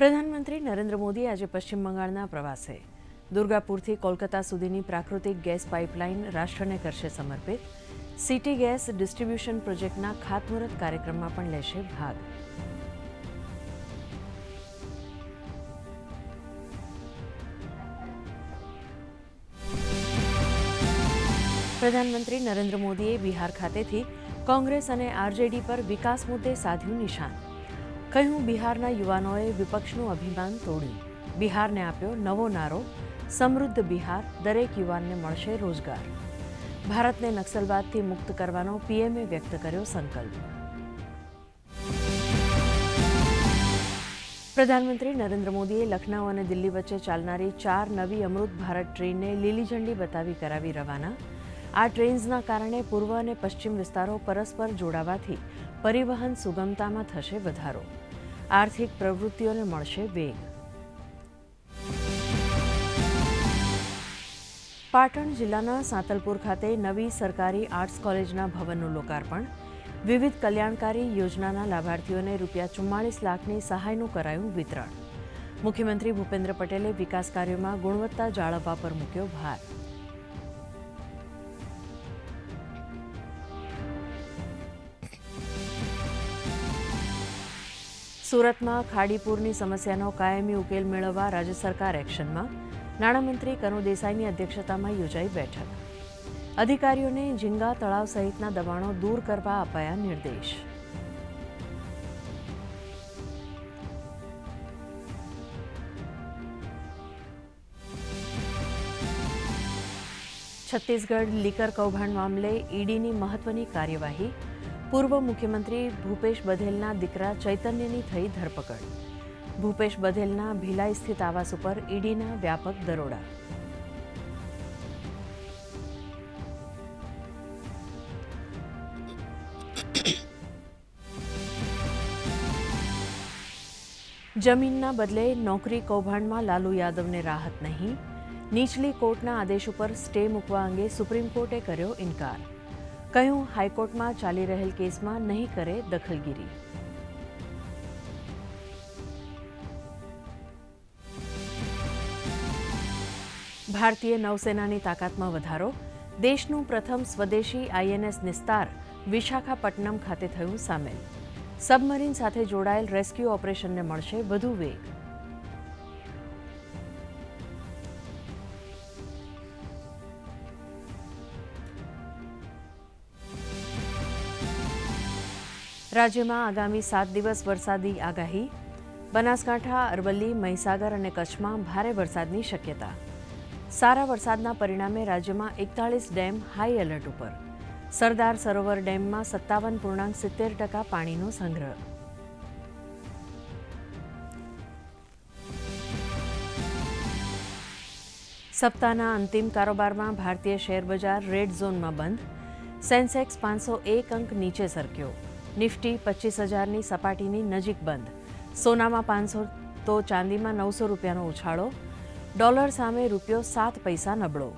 પ્રધાનમંત્રી નરેન્દ્ર મોદી આજે પશ્ચિમ બંગાળના પ્રવાસે દુર્ગાપુરથી કોલકાતા સુધીની પ્રાકૃતિક ગેસ પાઇપલાઇન રાષ્ટ્રને કરશે સમર્પિત. સિટી ગેસ ડિસ્ટ્રીબ્યુશન પ્રોજેક્ટના ખાતમુહૂર્ત કાર્યક્રમમાં પણ લેશે ભાગ. પ્રધાનમંત્રી નરેન્દ્ર મોદીએ બિહાર ખાતેથી કોંગ્રેસ અને આરજેડી પર વિકાસ મુદ્દે સાધ્યું નિશાન. કહ્યું, બિહારના યુવાનોએ વિપક્ષનું અભિમાન તોડ્યું. બિહારને આપ્યો નવો નારો. સમૃદ્ધ બિહાર દરેક યુવાનને મળશે રોજગાર. ભારતને નક્સલવાદથી મુક્ત કરવાનો પીએમએ વ્યક્ત કર્યો સંકલ્પ. પ્રધાનમંત્રી નરેન્દ્ર મોદીએ લખનઉ અને દિલ્હી વચ્ચે ચાલનારી ચાર નવી અમૃત ભારત ટ્રેનને લીલી ઝંડી બતાવી કરાવી રવાના. આ ટ્રેન્સના કારણે પૂર્વ અને પશ્ચિમ વિસ્તારો પરસ્પર જોડાવાથી પરિવહન સુગમતામાં થશે વધારો. આર્થિક પ્રવૃત્તિઓને મળશે વેગ. પાટણ જિલ્લાના સાંતલપુર ખાતે નવી સરકારી આર્ટ્સ કોલેજના ભવનનું લોકાર્પણ. વિવિધ કલ્યાણકારી યોજનાના લાભાર્થીઓને રૂપિયા ચુમ્માળીસ લાખની સહાયનું કરાયું વિતરણ. મુખ્યમંત્રી ભૂપેન્દ્ર પટેલે વિકાસ કાર્યોમાં ગુણવત્તા જાળવવા પર મૂક્યો ભાર. સુરતમાં ખાડીપુરની સમસ્યાનો કાયમી ઉકેલ મેળવવા રાજ્ય સરકાર એક્શનમાં. નાણામંત્રી કનુ દેસાઈની અધ્યક્ષતામાં યોજાઈ બેઠક. અધિકારીઓને ઝીંગા તળાવ સહિતના દબાણો દૂર કરવા અપાયા નિર્દેશ. છત્તીસગઢ લીકર કૌભાંડ મામલે ઈડીની મહત્વની કાર્યવાહી પૂર્વ મુખ્યમંત્રી ભૂપેશ બધેલના દીકરા ચૈતન્યની થઈ ધરપકડ. ભૂપેશ બધેલના ભિલાઈ સ્થિત આવાસ ઉપર ઈડીના વ્યાપક દરોડા. જમીનના બદલે નોકરી કૌભાંડમાં લાલુ યાદવને રાહત નહીં. નીચલી કોર્ટના આદેશ ઉપર સ્ટે મૂકવા અંગે સુપ્રીમ કોર્ટે કર્યો ઇનકાર. કહ્યું, હાઈકોર્ટમાં ચાલી રહેલ કેસમાં નહીં કરે દખલગીરી. ભારતીય નૌસેનાની તાકાતમાં વધારો. દેશનું પ્રથમ સ્વદેશી આઈએનએસ નિસ્તાર વિશાખાપટ્ટનમ ખાતે થયું સામેલ. સબમરીન સાથે જોડાયેલ રેસ્ક્યુ ઓપરેશનને મળશે વધુ વેગ. રાજ્યમાં આગામી સાત દિવસ વરસાદી આગાહી. બનાસકાંઠા, અરવલ્લી, મહીસાગર અને કચ્છમાં ભારે વરસાદની શક્યતા. સારા વરસાદના પરિણામે રાજ્યમાં એકતાળીસ ડેમ હાઈ એલર્ટ ઉપર. સરદાર સરોવર ડેમમાં સત્તાવન પૂર્ણાંક સિત્તેર ટકા પાણીનો સંગ્રહ. સપ્તાહના અંતિમ કારોબારમાં ભારતીય શેર બજાર રેડ ઝોનમાં બંધ. સેન્સેક્સ પાંચસો એક અંક નીચે સરક્યો. નિફ્ટી પચીસ હજારની સપાટીની નજીક બંધ. સોનામાં પાંચસો તો ચાંદીમાં નવસો રૂપિયાનો ઉછાળો. ડોલર સામે રૂપિયો સાત પૈસા નબળો.